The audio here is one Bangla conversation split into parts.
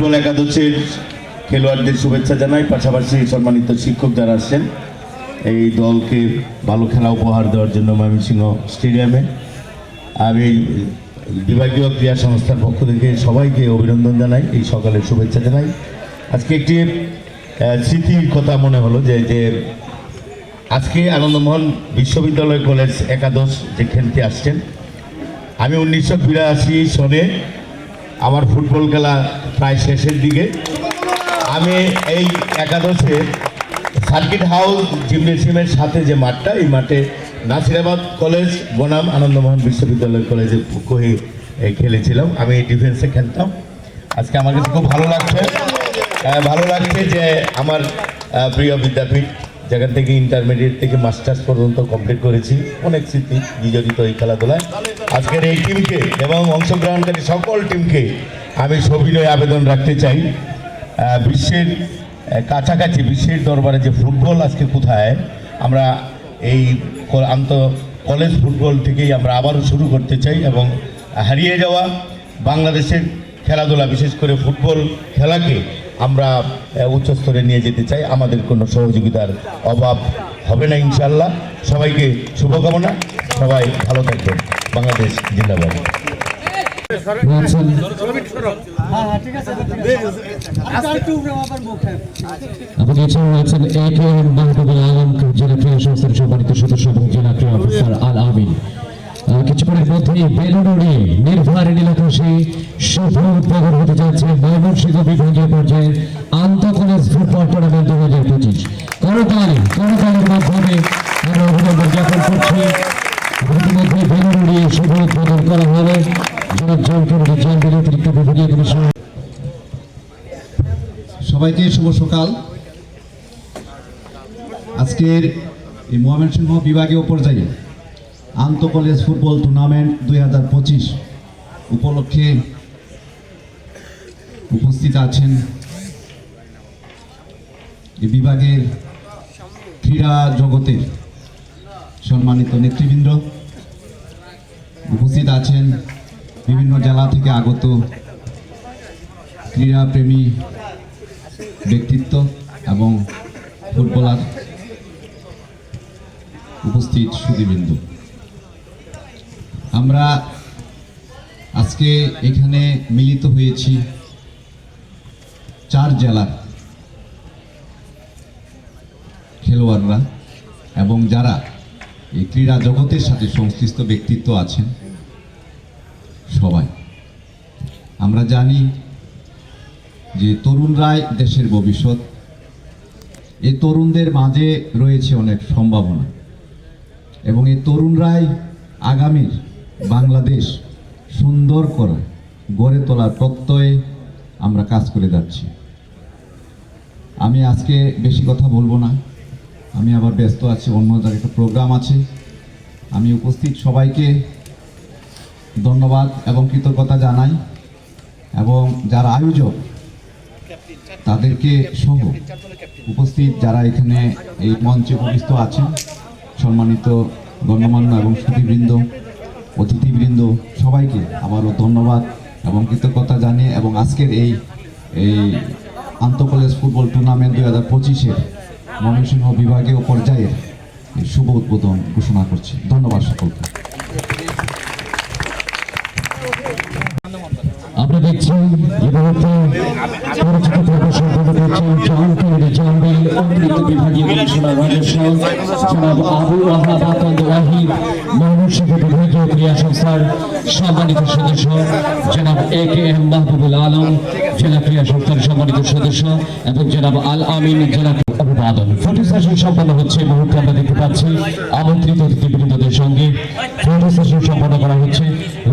ফুটবল একাদশের খেলোয়াড়দের শুভেচ্ছা জানাই। পাশাপাশি সম্মানিত শিক্ষক যারা আসছেন, এই দলকে ভালো খেলা উপহার দেওয়ার জন্য ময়মনসিংহ স্টেডিয়ামে। আমি বিভাগীয় ক্রীড়া সংস্থার পক্ষ থেকে সবাইকে অভিনন্দন জানাই, এই সকালের শুভেচ্ছা জানাই। আজকে একটি স্মৃতির কথা মনে হলো যে যে আজকে আনন্দমোহন বিশ্ববিদ্যালয় কলেজ একাদশ যে খেলতে আসছেন, আমি উনিশশো বিরাশি সনে আমার ফুটবল খেলা প্রায় শেষের দিকে। আমি এই একাদশে সার্কিট হাউস জিমনেসিয়ামের সাথে যে মাঠটা, এই মাঠে নাসিরাবাদ কলেজ, বনাম আনন্দমোহন বিশ্ববিদ্যালয় কলেজে কহে খেলেছিলাম। আমি ডিফেন্সে খেলতাম। আজকে আমার কাছে খুব ভালো লাগছে। ভালো লাগছে যে আমার প্রিয় বিদ্যাপীঠ যেখান থেকে ইন্টারমিডিয়েট থেকে মাস্টার্স পর্যন্ত কমপ্লিট করেছি, অনেক স্মৃতি বিজড়িত এই খেলাধুলায়। আজকের এই টিমকে এবং অংশগ্রহণকারী সকল টিমকে আমি সবিনয় আবেদন রাখতে চাই। বিশ্বের কাছাকাছি বিশ্বের দরবারে যে ফুটবল আজকে কোথায়, আমরা এই আন্ত কলেজ ফুটবল থেকেই আমরা আবারও শুরু করতে চাই এবং হারিয়ে যাওয়া বাংলাদেশের খেলাধুলা, বিশেষ করে ফুটবল খেলাকে আমরা আহ, উচ্চ স্তরে নিয়ে যেতে চাই। আমাদের কোনো সহযোগিতার অভাব হবে না ইনশাল্লাহ সবাইকে শুভকামনা। সবাই ভালো থাকবেন। বাংলাদেশ জিন্দাবাদ। এবং এছাড়াও রয়েছেন এ কে এম আলম জেলা ক্রীড়া সংস্থার সম্মানিত সদস্য এবং জেলা ক্রীড়া অফিসার আল আমিন আহ, কিছুক্ষণের মধ্যেই বেলুড়ে নির্ভার নীলাকাশে শুভ উদ্বোধন হতে যাচ্ছে ময়মনসিংহ বিভাগীয় পর্যায়ের আন্ত কলেজ ফুটবল টুর্নামেন্ট দু হাজার পঁচিশ। করতালি, করতালির মাধ্যমে আমরা অভিনন্দন জ্ঞাপন করছি। ইতিমধ্যে বেলুড়ে শুভ উদ্বোধন করা হবে জনাব জয়কুমার জানবিল অতিরিক্ত বিভাগীয় কমিশনার। সবাইকে শুভ সকাল। আজকের এই ময়মনসিংহ বিভাগীয় পর্যায়ে আন্ত কলেজ ফুটবল টুর্নামেন্ট দুই হাজার পঁচিশ উপলক্ষে উপস্থিত আছেন বিভাগের ক্রীড়া জগতের সম্মানিত নেতৃবৃন্দ। উপস্থিত আছেন বিভিন্ন জেলা থেকে আগত ক্রীড়াপ্রেমী ব্যক্তিত্ব এবং ফুটবলার উপস্থিত সুদীবৃন্দ। আমরা আজকে এখানে মিলিত হয়েছি চার জেলার খেলোয়াড়রা এবং যারা এই ক্রীড়া জগতের সাথে সংশ্লিষ্ট ব্যক্তিত্ব আছেন, সবাই। আমরা জানি যে তরুণরাই দেশের ভবিষ্যৎ। এই তরুণদের মাঝে রয়েছে অনেক সম্ভাবনা এবং এই তরুণরাই আগামীর বাংলাদেশ সুন্দর করা গড়ে তোলার প্রত্যয়ে আমরা কাজ করে যাচ্ছি। আমি আজকে বেশি কথা বলব না। আমি আবার ব্যস্ত আছি, অন্য জায়গায় একটা প্রোগ্রাম আছে। আমি উপস্থিত সবাইকে ধন্যবাদ এবং কৃতজ্ঞতা জানাই এবং যারা আয়োজক, তাদেরকে সহ উপস্থিত যারা এখানে এই মঞ্চে উপস্থিত আছেন, সম্মানিত গণ্যমান্য এবং সুধীবৃন্দ অতিথিবৃন্দ সবাইকে আবারও ধন্যবাদ এবং কৃতজ্ঞতা জানিয়ে এবং আজকের এই এই আন্তঃকলেজ ফুটবল টুর্নামেন্ট দুই হাজার পঁচিশের ময়মনসিংহ বিভাগীয় পর্যায়ের শুভ উদ্বোধন ঘোষণা করছি। ধন্যবাদ সকলকে আমরা মুহূর্তে পরিচিত ময়মনসিংহ বিভাগীয় ক্রীড়া সংস্থার সম্মানিত সদস্য, জনাব A K M Mahbubul Alam, জেলা ক্রীড়া সংস্থার সম্মানিত সদস্য এবং জনাব আল আমিন জেলা অভিবাদন ফটো সেশন সম্পন্ন হচ্ছে মুহূর্তে আমরা দেখতে পাচ্ছি আমন্ত্রিত অতিথিবৃন্দদের সঙ্গে ফটো সেশন সম্পন্ন করা হচ্ছে।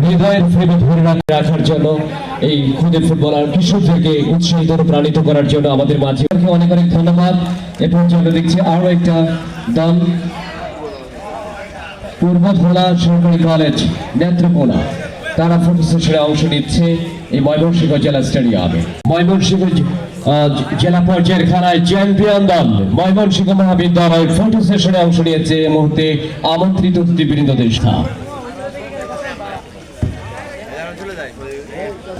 হৃদয়ের ফ্রেমে ধরে রাখ- রাখার জন্য, এই খুদে ফুটবলার কিশোরদেরকে উৎসাহিত প্রাণিত করার জন্য আমাদের মাঝে অনেক অনেক ধন্যবাদ। এ পর্যন্ত দেখছি আরও একটা দল। পূর্ব ভোলা সরকারি কলেজ, নেত্রকোনা। তারা ফটো সেশনে অংশ নিচ্ছে এই ময়মনসিংহ জেলা স্টেডিয়ামে। ময়মনসিংহ জেলা পর্যায়ের খেলায় চ্যাম্পিয়ন দল, ময়মনসিংহ মহাবিদ্যালয় ফটো সেশনে অংশ নিয়েছে। এই মুহূর্তে আমন্ত্রিত অতিথিবৃন্দদের সাথে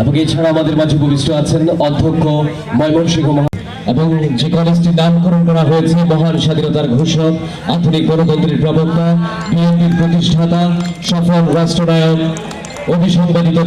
এবং এছাড়া আমাদের মাঝে উপবিষ্ট আছেন অধ্যক্ষ ময়মনসিংহ এবং যে কলেজটি নামকরণ করা হয়েছে, মহান স্বাধীনতার ঘোষক, আধুনিক গণতন্ত্রের প্রবক্তা, বিএনপির প্রতিষ্ঠাতা, সফল রাষ্ট্রনায়ক অভিসংবাদিত